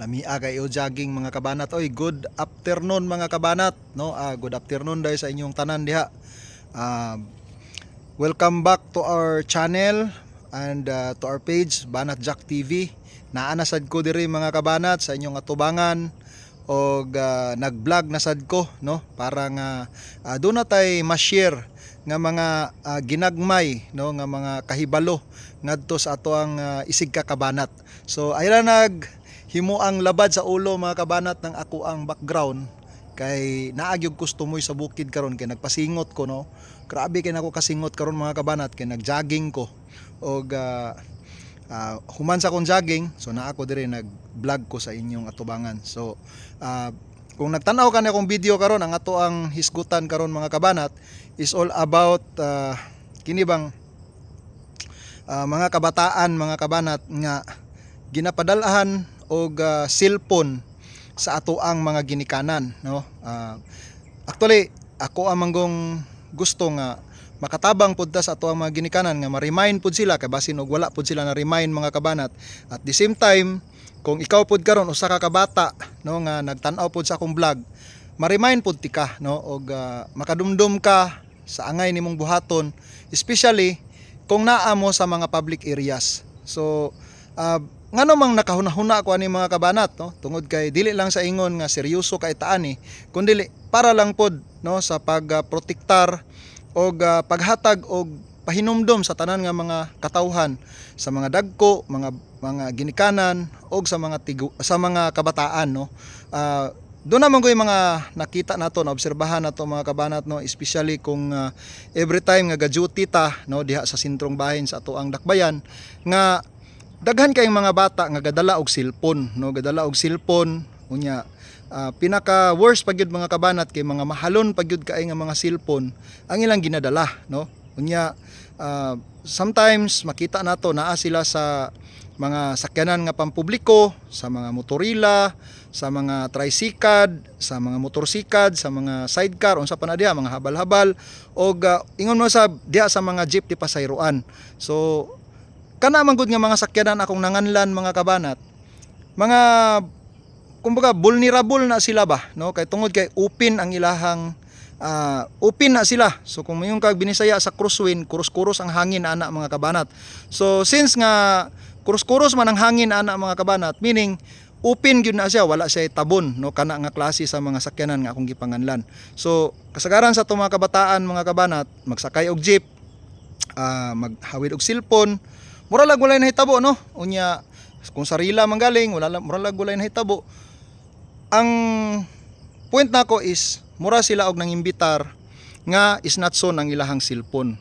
Lamia kayo jogging mga kabanat. Oy, good afternoon mga kabanat, no? Ah, good afternoon dahil sa inyong tanan diha. Ah, welcome back to our channel and ah, to our page Banat Jack TV. Naanasad ko diri mga kabanat sa inyong atubangan og ah, nag-vlog na sad ko no para nga uh, doon na tay ma-share nga mga ah, ginagmay no nga mga kahibalo ngadto sa ato ang ah, isig ka kabanat. So ayra nag himo ang labad sa ulo mga kabanat ng ako ang background kay naagyog kustomoy sa bukid karon kay nagpasingot ko no. Grabe kay nako kasingot karon mga kabanat kay nag-jogging ko og ah, ah, human sa akong jogging so naa ako dire nag-vlog ko sa inyong atubangan. So ah, kung nagtanaw ka na akong video karon ang ato ang hisgutan karon mga kabanat is all about ah, kini bang ah, mga kabataan mga kabanat nga ginapadalahan og ah, cellphone sa ato ang mga ginikanan no? Ah, actually ako ang manggong gusto nga makatabang pud ta sa ato ang mga ginikanan nga ma-remind pud sila kay basin og wala pud sila na remind mga kabanat. At the same time kung ikaw pud karon usa ka kabata no nga nagtan-aw pud sa akong vlog ma-remind pud ti ka no? Og ah, makadumdum ka sa angay nimong buhaton especially kung naa mo sa mga public areas. So ah, nga namang nakahuna-huna ko ani mga kabanat no? Tungod kay dili lang sa ingon nga seryoso kay taan ni kundi para lang pod no? Sa pagprotektar og ah, paghatag og pahinumdom sa tanan nga mga katawhan sa mga dagko, mga mga ginikanan og sa mga tigu, sa mga kabataan no. Ah, doon naman ko mga nakita nato na obserbahan nato mga kabanat no? Especially kung ah, every time nga ga-duty ta no? Diha sa sentrong bahin sa ato ang dakbayan nga daghan kayong mga bata nga gadala og cellphone no? Gadala og cellphone. Unya ah, pinaka worst pagyud mga kabanat kay mga mahalon pagyud kay nga mga cellphone ang ilang ginadala no? Unya ah, sometimes makita nato naa sila sa mga sakyanan nga pampubliko sa mga motorila sa mga tricycad sa mga motorsikad sa mga sidecar unsa pa na diha mga habal-habal. Og ah, ingon mo sa diha sa mga jeep ti pasayroan. So kana man gud nga mga sakyanan akong nanganlan mga kabanat mga kumbaga vulnerable na sila ba no? Kay tungod kay open ang ilahang ah, open na sila. So kung mayong kag binisaya sa crosswind kuros-kuros ang hangin ana mga kabanat. So since nga kuros-kuros man ang hangin ana mga kabanat meaning open gyud na siya wala siya tabon no? Kana nga klase sa mga sakyanan nga akong gipanganlan. So kasagaran sa mga kabataan mga kabanat magsakay og jeep ah, maghawid og cellphone mura lang walay nahitabo no? Unya kung sarila manggaling wala lang mura lang walay nahitabo. Ang point nako is mura sila og nangimbitar nga is not so ang ilahang cellphone.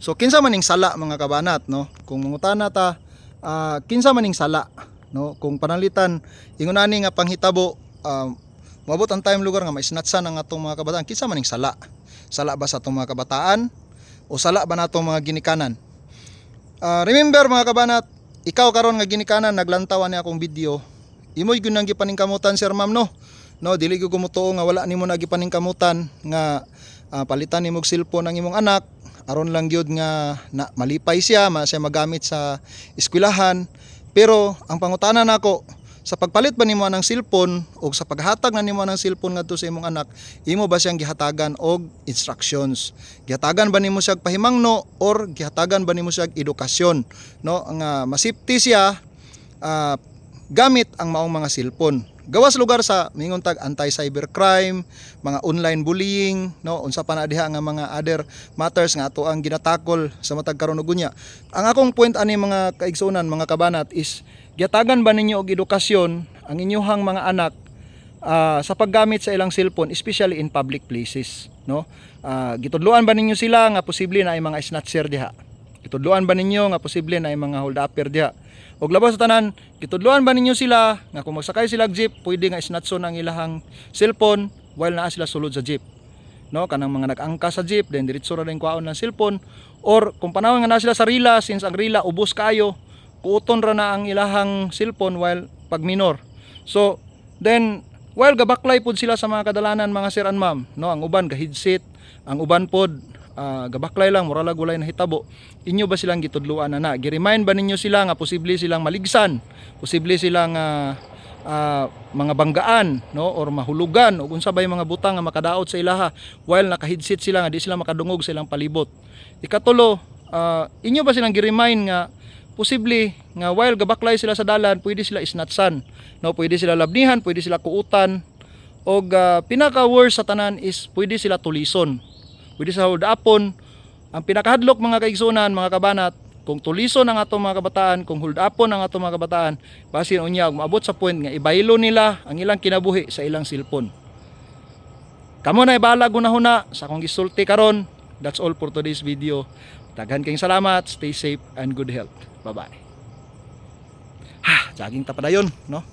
So kinsa maning sala mga kabanat no? Kung mangutana ta ah, kinsa maning sala no? Kung panalitan ingon ani nga panghitabo ah, moabot ang time lugar nga maisnatsan ang atong mga kabataan. Kinsa maning sala? Sala ba sa atong mga kabataan? O sala ba natong mga ginikanan Ah, remember mga kabanat, ikaw karon nga ginikanan naglantaw ani akong video. Imoy gyud nang gipaningkamutan sir ma'am no. No, dili gyud gumutuo nga wala nimo na gipaningkamutan nga ah, palitan nimo og cellphone ang imong anak aron lang gyud nga na, malipay siya, ma siya magamit sa eskwelahan. Pero ang pangutana nako sa pagpalit ba nimo ng cellphone o sa paghatag na nimo ng cellphone ngadto sa imong anak, imo ba siyang gihatagan og instructions? Gihatagan ba nimo siya pahimangno or gihatagan ba nimo siya edukasyon? No, nga masipti siya ah, gamit ang maong mga cellphone. Gawas lugar sa mingon tag anti-cybercrime, mga online bullying, no, unsa pa na diha nga mga other matters nga ato ang ginatakol sa matag karon unya. Ang akong point ani mga kaigsunan, mga kabanat is gihatagan ba ninyo og edukasyon ang inyong mga anak ah, sa paggamit sa ilang cellphone especially in public places no? Ah, gitudloan ba ninyo sila nga posible na ay mga snatcher diha? Gitudloan ba ninyo nga posible na ay mga hold upper diha og labas sa tanan gitudloan ba ninyo sila? Nga kung magsakay sila jeep pwede nga snatson ang ilahang cellphone while naa sila sulod sa jeep. No kanang mga nag-angka sa jeep then diretso ra rin kwaon ng cellphone. Or kung panahon nga na sila sa rila since ang rila ubos kayo kuuton ra na ang ilahang cellphone while pag minor. So then while gabaklay pod sila sa mga kadalanan mga sir and ma'am no ang uban ga-headset ang uban pod ah, gabaklay lang mura lag walay nahitabo inyo ba silang gitudluan na na gi-remind ba ninyo sila nga posible silang maligsan? Posible silang ah, ah, mga banggaan no? Or mahulugan? Ug unsa bay mga butang nga makadaot sa ilaha while nakahidsit sila nga di sila makadungog sa ilang palibot. Ikatulo ah, inyo ba silang gi-remind nga posible nga while gabaklay sila sa dalan pwede sila isnatsan no? Pwede sila labnihan pwede sila kuutan. Og ah, pinaka worst sa tanan is pwede sila tulison pwede sa huldapon ang pinakahadlok mga kaigsunan mga kabanat kung tulison ang atong mga kabataan kung huldapon ang atong mga kabataan basin unya maabot sa point nga ibaylo nila ang ilang kinabuhi sa ilang silpon. Kamo na ibala gunahuna sa akong gisulti karon. That's all for today's video. Daghan kayong salamat. Stay safe and good health. Bye bye ha jogging ta padayon no?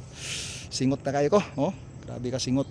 Singot na kayo ko oh. Grabe ka singot